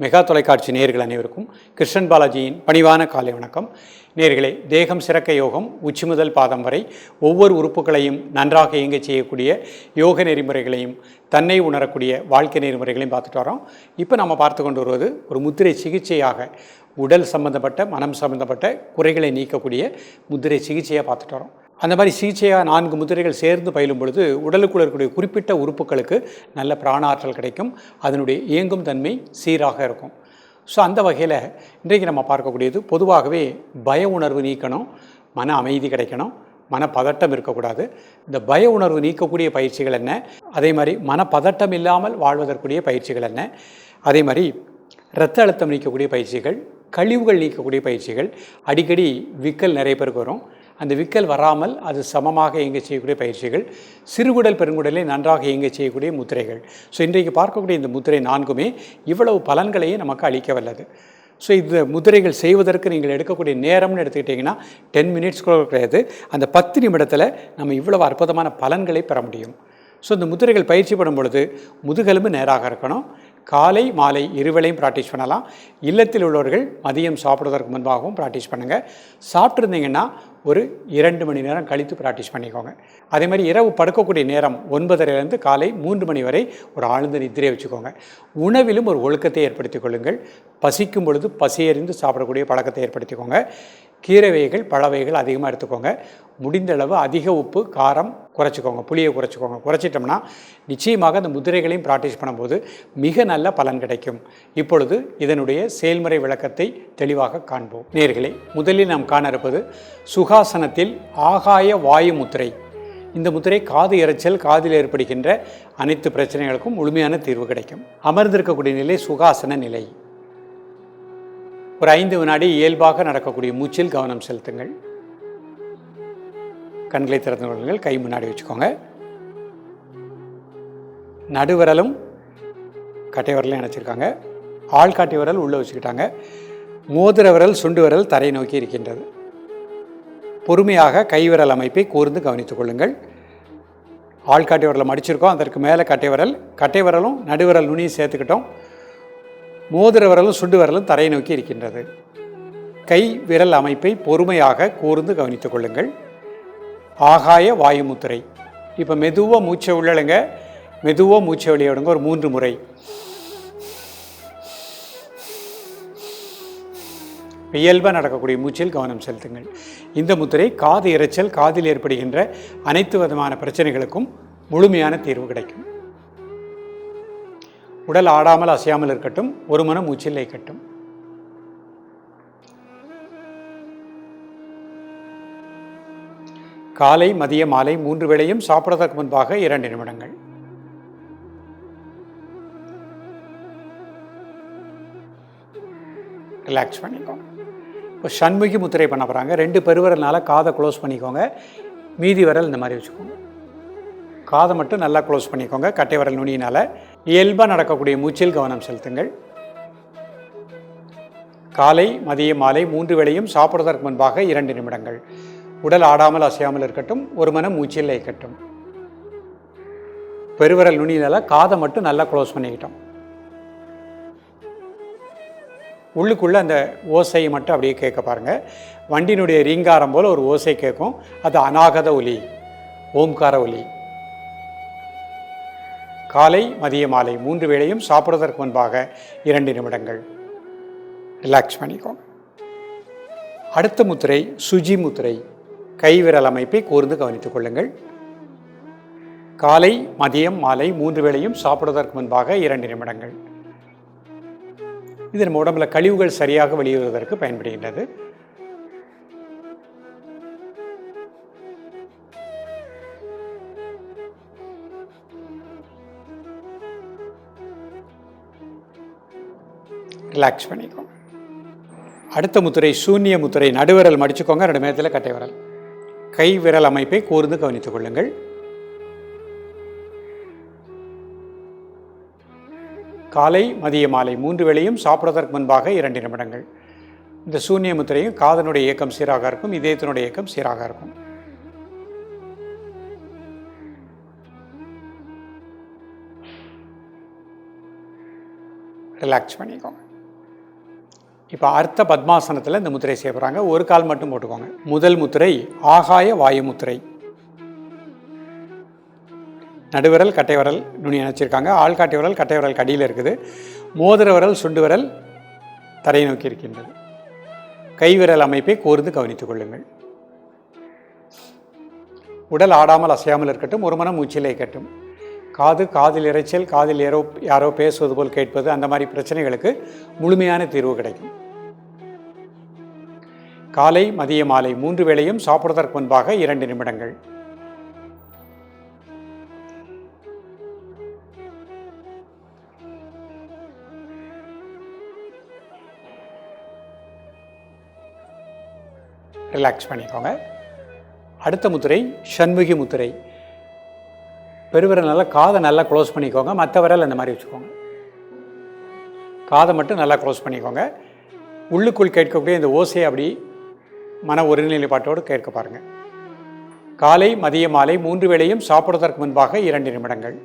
Mega தொலைக்காட்சி நேர்கள் அனைவருக்கும் கிருஷ்ணன் பாலாஜியின் பணிவான காலை வணக்கம். நேர்களே தேகம் சிறக்க யோகம் உச்சி முதல் பாதம் வரை ஒவ்வொரு உறுப்புகளையும் நன்றாக இயங்கச் செய்யக்கூடிய யோக நெறிமுறைகளையும் தன்னை உணரக்கூடிய வாழ்க்கை நெறிமுறைகளையும் பார்த்துட்டு வரோம். இப்போ நம்ம பார்த்து கொண்டு வருவது ஒரு முத்திரை சிகிச்சையாக உடல் சம்பந்தப்பட்ட மனம் சம்பந்தப்பட்ட குறைகளை நீக்கக்கூடிய முத்திரை சிகிச்சையாக பார்த்துட்டு வரோம். அந்த மாதிரி சிகிச்சையாக நான்கு முதிரைகள் சேர்ந்து பயிலும் பொழுது உடலுக்குள்ள இருக்கக்கூடிய குறிப்பிட்ட உறுப்புகளுக்கு நல்ல பிராணாற்றல் கிடைக்கும். அதனுடைய இயங்கும் தன்மை சீராக இருக்கும். ஸோ அந்த வகையில் இன்றைக்கு நம்ம பார்க்கக்கூடியது பொதுவாகவே பய உணர்வு நீக்கணும் மன அமைதி கிடைக்கணும் மனப்பதட்டம் இருக்கக்கூடாது. இந்த பய உணர்வு நீக்கக்கூடிய பயிற்சிகள் என்ன? அதே மாதிரி மனப்பதட்டம் இல்லாமல் வாழ்வதற்குரிய பயிற்சிகள் என்ன? அதே மாதிரி இரத்த அழுத்தம் நீக்கக்கூடிய பயிற்சிகள் கழிவுகள் நீக்கக்கூடிய பயிற்சிகள் அடிக்கடி விக்கல் நிறைய பேருக்கு வரும். அந்த விக்கல் வராமல் அது சமமாக இயங்க செய்யக்கூடிய பயிற்சிகள் சிறுகுடல் பெருங்குடலை நன்றாக இயங்க செய்யக்கூடிய முத்திரைகள். ஸோ இன்றைக்கு பார்க்கக்கூடிய இந்த முத்திரை நான்குமே இவ்வளவு பலன்களையும் நமக்கு அளிக்க வல்லது. ஸோ இந்த முதிரைகள் செய்வதற்கு நீங்கள் எடுக்கக்கூடிய நேரம்னு எடுத்துக்கிட்டிங்கன்னா டென் மினிட்ஸ் கூட கிடையாது. அந்த பத்து நிமிடத்தில் நம்ம இவ்வளவு அற்புதமான பலன்களை பெற முடியும். ஸோ இந்த முதிரைகள் பயிற்சி பண்ணும் பொழுது முதுகெலும்பு நேராக இருக்கணும். காலை மாலை இருவேளையும் ப்ராக்டிஸ் பண்ணலாம். இல்லத்தில் உள்ளவர்கள் மதியம் சாப்பிடுவதற்கு முன்பாகவும் ப்ராக்டிஸ் பண்ணுங்கள் சாப்பிட்ருந்தீங்கன்னா ஒரு இரண்டு மணி நேரம் கழித்து ப்ராக்டிஸ் பண்ணிக்கோங்க. அதே மாதிரி இரவு படுக்கக்கூடிய நேரம் ஒன்பதரைலேருந்து காலை மூன்று மணி வரை ஒரு ஆழ்ந்த நிதிரை வச்சுக்கோங்க. உணவிலும் ஒரு ஒழுக்கத்தை ஏற்படுத்திக் கொள்ளுங்கள். பசிக்கும் பொழுது பசியறிந்து சாப்பிடக்கூடிய பழக்கத்தை ஏற்படுத்திக்கோங்க. கீரை வகைகள் பழ வகைகள் அதிகமாக எடுத்துக்கோங்க. முடிந்த அளவு அதிக உப்பு காரம் குறைச்சிக்கோங்க. புளியை குறைச்சிக்கோங்க. குறைச்சிட்டோம்னா நிச்சயமாக அந்த முதிரைகளையும் ப்ராக்டிஸ் பண்ணும்போது மிக நல்ல பலன் கிடைக்கும். இப்பொழுது இதனுடைய செயல்முறை விளக்கத்தை தெளிவாக காண்போம். நேர்களை முதலில் நாம் காண இருப்பது சுகாசனத்தில் ஆகாய வாயு முத்திரை. இந்த முத்திரை காது இறைச்சல் காதில் ஏற்படுகின்ற அனைத்து பிரச்சனைகளுக்கும் முழுமையான தீர்வு கிடைக்கும். அமர்ந்திருக்கக்கூடிய நிலை சுகாசன நிலை. ஒரு ஐந்து வினாடி இயல்பாக நடக்கக்கூடிய மூச்சில் கவனம் செலுத்துங்கள். கண்களை திறந்து கொள்ளுங்கள். கை முன்னாடி வச்சுக்கோங்க. நடுவிரலும் கட்டை விரலையும் ஆள் ஆள்காட்டி விரல் உள்ளே வச்சுக்கிட்டாங்க. மோதிர விரல் சுண்டு விரல் தரை நோக்கி இருக்கின்றது. பொறுமையாக கைவிரல் அமைப்பை கூர்ந்து கவனித்துக் கொள்ளுங்கள். ஆள்காட்டி விரலை மடிச்சிருக்கோம். அதற்கு மேலே கட்டை விரல் கட்டை விரலும் நடுவிரல் நுனியும் சேர்த்துக்கிட்டோம். மோதிர விரலும் சுண்டு விரலும் தரையை நோக்கி இருக்கின்றது. கை விரல் அமைப்பை பொறுமையாக கூர்ந்து கவனித்துக் கொள்ளுங்கள். ஆகாய வாயுமுத்திரை இப்போ மெதுவாக மூச்சை உள்ளழுங்க. மெதுவாக மூச்சை வெளியிடுங்க ஒரு மூன்று முறை. இயல்பாக நடக்கக்கூடிய மூச்சில் கவனம் செலுத்துங்கள். இந்த முத்திரை காது இரைச்சல் காதில் ஏற்படுகின்ற அனைத்து விதமான பிரச்சனைகளுக்கும் முழுமையான தீர்வு கிடைக்கும். உடல் ஆடாமல் அசையாமல் இருக்கட்டும் ஒரு மனம் மூச்சில் லயிக்கட்டும் காலை மதிய மாலை மூன்று வேளையும் சாப்பிடுவதற்கு முன்பாக இரண்டு நிமிடங்கள். ரிலாக்ஸ் பண்ணிக்கோங்க இப்போ சண்முகி முத்திரை பண்ண போகிறாங்க ரெண்டு பெருவரனால் காதை க்ளோஸ் பண்ணிக்கோங்க. மீதி விரல் இந்த மாதிரி வச்சுக்கோங்க. காதை மட்டும் நல்லா க்ளோஸ் பண்ணிக்கோங்க. கட்டை விரல் நுனியினால். இயல்பாக நடக்கக்கூடிய மூச்சில் கவனம் செலுத்துங்கள். காலை மதிய மாலை மூன்று வேளையும் சாப்பிடுவதற்கு முன்பாக இரண்டு நிமிடங்கள். உடல் ஆடாமல் அசையாமல் இருக்கட்டும் ஒரு மனம் மூச்சில் இருக்கட்டும் பெருவிரல் நுனியினால் காதை மட்டும் நல்லா க்ளோஸ் பண்ணிக்கிட்டோம். உள்ளுக்குள்ளே அந்த ஓசையை மட்டும் அப்படியே கேட்க பாருங்கள் வண்டியினுடைய ரீங்காரம் போல் ஒரு ஓசை கேட்கும். அது அநாகத ஒலி ஓம்கார ஒலி. காலை மதிய மாலை மூன்று வேளையும் சாப்பிடுவதற்கு முன்பாக இரண்டு நிமிடங்கள். ரிலாக்ஸ் பண்ணிக்கோங்க அடுத்த முத்திரை சுஜி முத்திரை கைவிரல் அமைப்பை கூர்ந்து கவனித்துக் கொள்ளுங்கள். காலை மதியம் மாலை மூன்று வேளையும் சாப்பிடுவதற்கு முன்பாக இரண்டு நிமிடங்கள். இது நம்ம உடம்புல கழிவுகள் சரியாக வெளியேறுவதற்கு பயன்படுகின்றது. ரிலாக்ஸ் பண்ணிக்கோங்க அடுத்த முத்திரை சூன்ய முத்திரை நடுவிரல் மடிச்சுக்கோங்க. ரெண்டு நேரத்தில் கட்டை விரல். கை விரல் அமைப்பை கூர்ந்து கவனித்துக் கொள்ளுங்கள். காலை மதிய மாலை மூன்று வேளையும் சாப்பிடுவதற்கு முன்பாக இரண்டு நிமிடங்கள். இந்த சூன்ய முத்திரையும் காதனுடைய இயக்கம் சீராக இருக்கும் இதயத்தினுடைய இயக்கம் சீராக இருக்கும். ரிலாக்ஸ் பண்ணிக்கோங்க இப்போ அர்த்த பத்மாசனத்தில் இந்த முத்திரை செய்ய போகிறாங்க ஒரு கால் மட்டும் போட்டுக்கோங்க. முதல் முத்திரை ஆகாய வாயு முத்திரை. நடுவிரல் கட்டை விரல் நுனி இணைச்சிருக்காங்க ஆள்காட்டி விரல் கட்டை விரல் கடியில் இருக்குது. மோதிர விரல் சுண்டு விரல் தரை நோக்கி இருக்கின்றது. கைவிரல் அமைப்பை கூர்ந்து கவனித்துக் கொள்ளுங்கள். உடல் ஆடாமல் அசையாமல் இருக்கட்டும். ஒரு மனம் மூச்சிலே கட்டும் காது காதில் இறைச்சல் காதில் யாரோ யாரோ பேசுவது போல் கேட்பது அந்த மாதிரி பிரச்சனைகளுக்கு முழுமையான தீர்வு கிடைக்கும். காலை மதிய மாலை மூன்று வேளையும் சாப்பிடுவதற்கு முன்பாக இரண்டு நிமிடங்கள். ரிலாக்ஸ் பண்ணிக்கோங்க. அடுத்த முத்திரை சண்முகி முத்திரை. பெருவிரல் நல்லா காதை நல்லா க்ளோஸ் பண்ணிக்கோங்க. மற்ற விரல் அந்த மாதிரி வச்சுக்கோங்க. காதை மட்டும் நல்லா க்ளோஸ் பண்ணிக்கோங்க. உள்ளுக்குள் கேட்கக்கூடிய இந்த ஓசையை அப்படி மன ஒருநிலைப்பாட்டோடு கேட்க பாருங்கள் காலை மதிய மாலை மூன்று வேளையும் சாப்பிடுவதற்கு முன்பாக இரண்டு நிமிடங்கள்.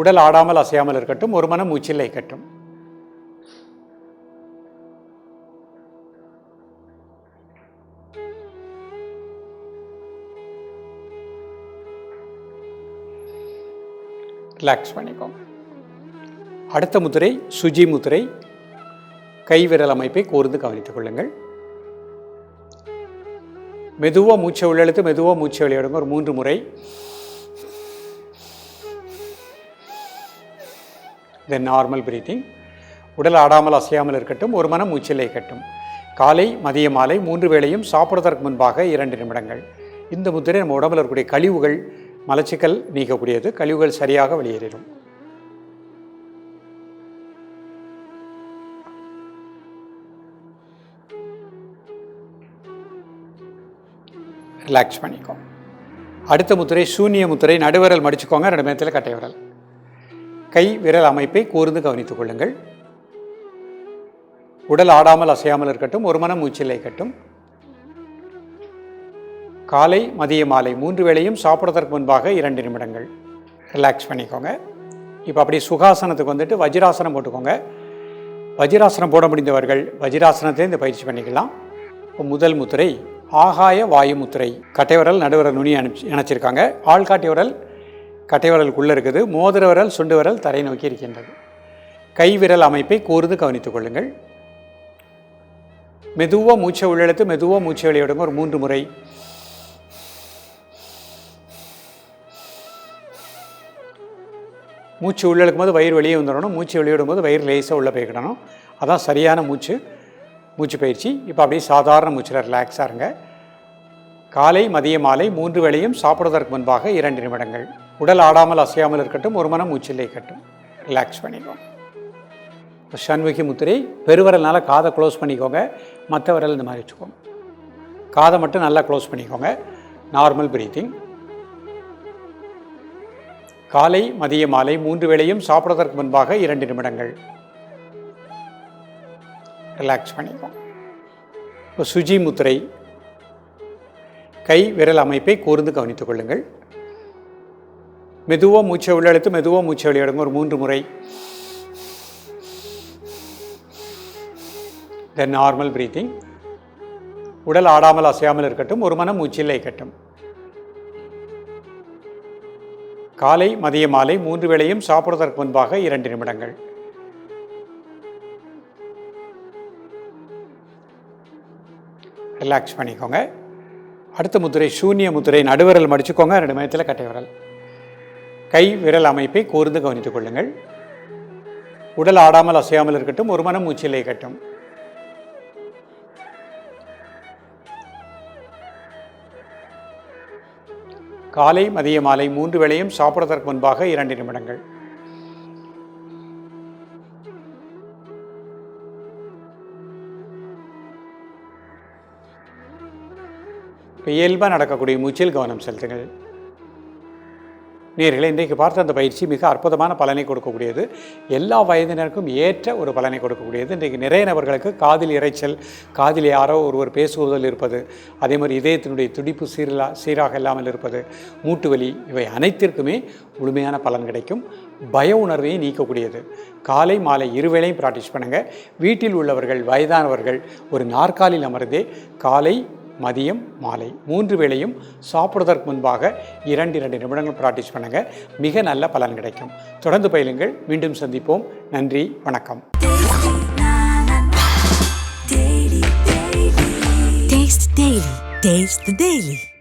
உடல் ஆடாமல் அசையாமல் இருக்கட்டும் ஒரு மனம் மூச்சில் கட்டும் ரிலாக்ஸ் பண்ணிக்கோங்க. அடுத்த முத்திரை சுஜி முத்திரை கைவிரல் அமைப்பை கூர்ந்து கவனித்துக் கொள்ளுங்கள். மெதுவாக மூச்சை உள்ளெழுத்து மெதுவாக மூச்சை வெளியிடுங்க. ஒரு மூன்று முறை. தென் நார்மல் பிரீத்திங் உடல் ஆடாமல் அசையாமல் இருக்கட்டும். ஒரு மனம் மூச்சில் கட்டும் காலை மதிய மாலை மூன்று வேளையும் சாப்பிடுவதற்கு முன்பாக இரண்டு நிமிடங்கள். இந்த முத்திரை நம்ம உடம்பில் இருக்கக்கூடிய கழிவுகள் மலச்சிக்கல் நீக்கக்கூடியது கழிவுகள் சரியாக வெளியேறிடும். ரிலாக்ஸ் பண்ணிக்கோ. அடுத்த முத்திரை சூன்ய முத்திரை நடுவிரல் மடிச்சுக்கோங்க ரெண்டு மேத்தில் கட்டை விரல். கை விரல் அமைப்பை கூர்ந்து கவனித்துக் கொள்ளுங்கள். உடல் ஆடாமல் அசையாமல் இருக்கட்டும் ஒரு மனம் மூச்சில் இருக்கட்டும் காலை மதிய மாலை மூன்று வேளையும் சாப்பிட்றதற்கு முன்பாக இரண்டு நிமிடங்கள். ரிலாக்ஸ் பண்ணிக்கோங்க. இப்போ அப்படி சுகாசனத்துக்கு வந்துட்டு வஜ்ராசனம் போட்டுக்கோங்க. வஜ்ராசனம் போட முடிந்தவர்கள் வஜ்ராசனத்தை இந்த பயிற்சி பண்ணிக்கலாம். இப்போ முதல் முத்திரை ஆகாய வாயு முத்திரை கட்டைவரல் நடுவரல் நுனி அனுப்பிச்சு இணைச்சிருக்காங்க. ஆள்காட்டி விரல் கட்டைவரலுக்குள்ளே இருக்குது. மோதிர விரல் சுண்டு விரல் தரை நோக்கி இருக்கின்றது. கைவிரல் அமைப்பை கூர்ந்து கவனித்துக் கொள்ளுங்கள். மெதுவாக மூச்சை உள்ளெழுத்து மெதுவாக மூச்சை வெளியிடுங்க. ஒரு மூன்று முறை. மூச்சு உள்ளே இருக்கும்போது வயிறு வெளியே வந்துடணும். மூச்சு வெளியிடும் போது வயிறு லேசாக உள்ளே போய்க்கிடணும் அதான் சரியான மூச்சு. மூச்சு பயிற்சி. இப்போ அப்படியே சாதாரண மூச்சில் ரிலாக்ஸாக இருங்க. காலை மதிய மாலை மூன்று வேளையும் சாப்பிடுவதற்கு முன்பாக இரண்டு நிமிடங்கள். உடல் ஆடாமல் அசையாமல் இருக்கட்டும். ஒரு மனம் மூச்சில் கட்டும் ரிலாக்ஸ் பண்ணிக்கோங்க. சண்முகி முத்திரை பெருவரல்னால காதை க்ளோஸ் பண்ணிக்கோங்க. மற்ற விரல் இந்த மாதிரி வச்சுக்கோங்க. காதை மட்டும் நல்லா க்ளோஸ் பண்ணிக்கோங்க. Normal breathing. காலை மதிய மாலை மூன்று வேளையும் சாப்பிடுவதற்கு முன்பாக இரண்டு நிமிடங்கள். ரிலாக்ஸ் பண்ணிக்கோங்க இப்போ சுஜி முத்திரை. கை விரல் அமைப்பை கூர்ந்து கவனித்துக் கொள்ளுங்கள். மெதுவாக மூச்சை உள்ளெழுத்து மெதுவாக மூச்சை வெளியிடுங்க. ஒரு மூன்று முறை. தென் நார்மல் ப்ரீத்திங் உடல் ஆடாமல் அசையாமல் இருக்கட்டும். ஒரு மனம் மூச்சில்லை கட்டும் காலை மதிய மாலை மூன்று வேளையும் சாப்பிடுவதற்கு முன்பாக இரண்டு நிமிடங்கள். ரிலாக்ஸ் பண்ணிக்கோங்க. அடுத்த முத்திரை சூன்ய முத்திரை நடுவிரல் மடிச்சுக்கோங்க. ரெண்டு மயத்தில் கட்டை விரல். கை விரல் அமைப்பை கூர்ந்து கவனித்துக் கொள்ளுங்கள். உடல் ஆடாமல் அசையாமல் இருக்கட்டும் ஒரு மனம் மூச்சிலே கட்டும் காலை மதிய மாலை மூன்று வேளையும் சாப்பிடுவதற்கு முன்பாக இரண்டு நிமிடங்கள். இயல்பாக நடக்கக்கூடிய மூச்சில் கவனம் செலுத்துங்கள். நேர்களை இன்றைக்கு பார்த்த அந்த பயிற்சி மிக அற்புதமான பலனை கொடுக்கக்கூடியது. எல்லா வயதினருக்கும் ஏற்ற ஒரு பலனை கொடுக்கக்கூடியது. இன்றைக்கு நிறைய நபர்களுக்கு காதில் இறைச்சல் காதில் யாரோ ஒருவர் பேசுவதில் இருப்பது அதே மாதிரி இதயத்தினுடைய துடிப்பு சீரலா சீராக இல்லாமல் இருப்பது மூட்டு வலி இவை அனைத்திற்குமே முழுமையான பலன் கிடைக்கும். பய உணர்வையும் நீக்கக்கூடியது. காலை மாலை இருவேளையும் ப்ராக்டிஸ் பண்ணுங்கள் வீட்டில் உள்ளவர்கள் வயதானவர்கள் ஒரு நாற்காலில் அமர்ந்தே காலை மதியம் மாலை. மூன்று வேளையும் சாப்பிடுவதற்கு முன்பாக இரண்டு இரண்டு நிமிடங்கள் ப்ராக்டிஸ் பண்ணுங்கள் மிக நல்ல பலன் கிடைக்கும். தொடர்ந்து பயிலுங்கள். மீண்டும் சந்திப்போம். நன்றி வணக்கம். Taste Taste the Daily.